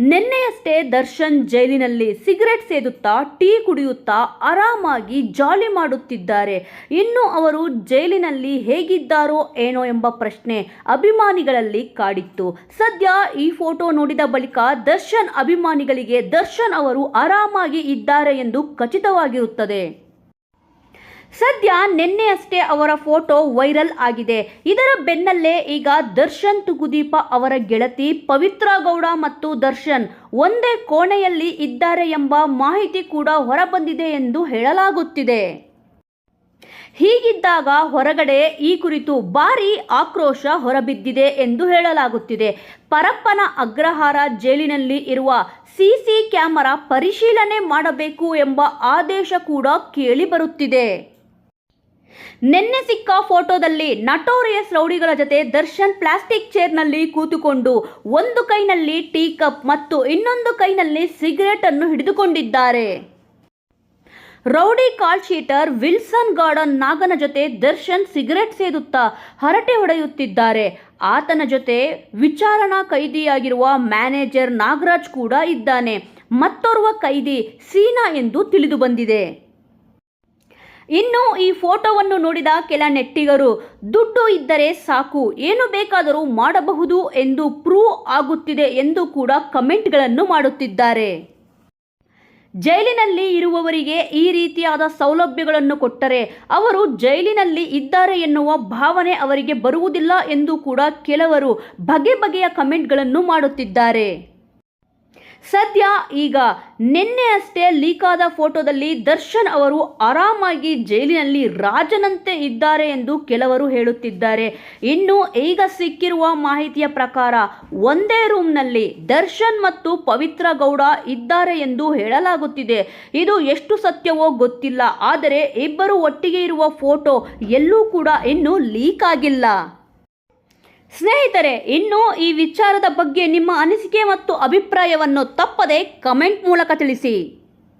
ನಿನ್ನೆಯಷ್ಟೇ ದರ್ಶನ್ ಜೈಲಿನಲ್ಲಿ cigarette ಸೇದುತ್ತಾ, tea ಕುಡಿಯುತ್ತಾ, ಆರಾಮಾಗಿ ಜಾಲಿ ಮಾಡುತ್ತಿದ್ದಾರೆ. ಇನ್ನು ಅವರು ಜೈಲಿನಲ್ಲಿ ಹೇಗಿದ್ದಾರೋ ಏನೋ ಎಂಬ ಪ್ರಶ್ನೆ ಅಭಿಮಾನಿಗಳಲ್ಲಿ ಕಾಡಿತ್ತು. ಸದ್ಯ ಈ ಫೋಟೋ ನೋಡಿದ ಬಳಿಕ ದರ್ಶನ್ ಅಭಿಮಾನಿಗಳಿಗೆ, ದರ್ಶನ್ ಅವರು ಆರಾಮಾಗಿ ಇದ್ದಾರೆ ಎಂದು ಖಚಿತವಾಗಿರುತ್ತದೆ. ಸದ್ಯ ನಿನ್ನೆಯಷ್ಟೇ ಅವರ ಫೋಟೋ ವೈರಲ್ ಆಗಿದೆ. ಇದರ ಬೆನ್ನಲ್ಲೇ ಈಗ ದರ್ಶನ್ ತುಗುದೀಪ ಅವರ ಗೆಳತಿ ಪವಿತ್ರ ಗೌಡ ಮತ್ತು ದರ್ಶನ್ ಒಂದೇ ಕೋಣೆಯಲ್ಲಿ ಇದ್ದಾರೆ ಎಂಬ ಮಾಹಿತಿ ಕೂಡ ಹೊರಬಂದಿದೆ ಎಂದು ಹೇಳಲಾಗುತ್ತಿದೆ. ಹೀಗಿದ್ದಾಗ ಹೊರಗಡೆ ಈ ಕುರಿತು ಭಾರಿ ಆಕ್ರೋಶ ಹೊರಬಿದ್ದಿದೆ ಎಂದು ಹೇಳಲಾಗುತ್ತಿದೆ. ಪರಪ್ಪನ ಅಗ್ರಹಾರ ಜೈಲಿನಲ್ಲಿ ಇರುವ ಸಿಸಿ ಕ್ಯಾಮರಾ ಪರಿಶೀಲನೆ ಮಾಡಬೇಕು ಎಂಬ ಆದೇಶ ಕೂಡ ಕೇಳಿಬರುತ್ತಿದೆ. ನಿನ್ನೆ ಸಿಕ್ಕ ಫೋಟೋದಲ್ಲಿ ನಟೋರಿಯಸ್ ರೌಡಿಗಳ ಜೊತೆ ದರ್ಶನ್ ಪ್ಲಾಸ್ಟಿಕ್ ಚೇರ್ನಲ್ಲಿ ಕೂತುಕೊಂಡು ಒಂದು ಕೈನಲ್ಲಿ ಟೀ ಕಪ್ ಮತ್ತು ಇನ್ನೊಂದು ಕೈನಲ್ಲಿ ಸಿಗರೆಟ್ ಅನ್ನು ಹಿಡಿದುಕೊಂಡಿದ್ದಾರೆ. Rowdy call sheeter Wilson Garden ನಾಗನ ಜೊತೆ ದರ್ಶನ್ ಸಿಗರೆಟ್ ಸೇದುತ್ತಾ ಹರಟೆ ಹೊಡೆಯುತ್ತಿದ್ದಾರೆ. ಆತನ ಜೊತೆ ವಿಚಾರಣಾ ಕೈದಿಯಾಗಿರುವ ಮ್ಯಾನೇಜರ್ ನಾಗರಾಜ್ ಕೂಡ ಇದ್ದಾನೆ. ಮತ್ತೋರ್ವ ಕೈದಿ ಸೀನಾ ಎಂದು ತಿಳಿದು ಬಂದಿದೆ. ಇನ್ನು ಈ ಫೋಟೋವನ್ನು ನೋಡಿದ ಕೆಲ ನೆಟ್ಟಿಗರು, ದುಡ್ಡು ಇದ್ದರೆ ಸಾಕು, ಏನು ಬೇಕಾದರೂ ಮಾಡಬಹುದು ಎಂದು ಪ್ರೂವ್ ಆಗುತ್ತಿದೆ ಎಂದು ಕೂಡ ಕಮೆಂಟ್ಗಳನ್ನು ಮಾಡುತ್ತಿದ್ದಾರೆ. ಜೈಲಿನಲ್ಲಿ ಇರುವವರಿಗೆ ಈ ರೀತಿಯಾದ ಸೌಲಭ್ಯಗಳನ್ನು ಕೊಟ್ಟರೆ ಅವರು ಜೈಲಿನಲ್ಲಿ ಇದ್ದಾರೆ ಎನ್ನುವ ಭಾವನೆ ಅವರಿಗೆ ಬರುವುದಿಲ್ಲ ಎಂದು ಕೂಡ ಕೆಲವರು ಬಗೆ ಬಗೆಯ ಕಮೆಂಟ್ಗಳನ್ನು ಮಾಡುತ್ತಿದ್ದಾರೆ. ಸದ್ಯ ಈಗ ನಿನ್ನೆ ಅಷ್ಟೇ ಲೀಕ್ ಆದ ಫೋಟೋದಲ್ಲಿ ದರ್ಶನ್ ಅವರು ಆರಾಮಾಗಿ ಜೈಲಿನಲ್ಲಿ ರಾಜನಂತೆ ಇದ್ದಾರೆ ಎಂದು ಕೆಲವರು ಹೇಳುತ್ತಿದ್ದಾರೆ. ಇನ್ನು ಈಗ ಸಿಕ್ಕಿರುವ ಮಾಹಿತಿಯ ಪ್ರಕಾರ ಒಂದೇ ರೂಮ್ನಲ್ಲಿ ದರ್ಶನ್ ಮತ್ತು ಪವಿತ್ರ ಗೌಡ ಇದ್ದಾರೆ ಎಂದು ಹೇಳಲಾಗುತ್ತಿದೆ. ಇದು ಎಷ್ಟು ಸತ್ಯವೋ ಗೊತ್ತಿಲ್ಲ, ಆದರೆ ಇಬ್ಬರು ಒಟ್ಟಿಗೆ ಇರುವ ಫೋಟೋ ಎಲ್ಲೂ ಕೂಡ ಇನ್ನೂ ಲೀಕ್ ಆಗಿಲ್ಲ. ಸ್ನೇಹಿತರೆ ಇನ್ನು ಈ ವಿಚಾರದ ಬಗ್ಗೆ ನಿಮ್ಮ ಅನಿಸಿಕೆ ಮತ್ತು ಅಭಿಪ್ರಾಯವನ್ನು ತಪ್ಪದೆ ಕಮೆಂಟ್ ಮೂಲಕ ತಿಳಿಸಿ.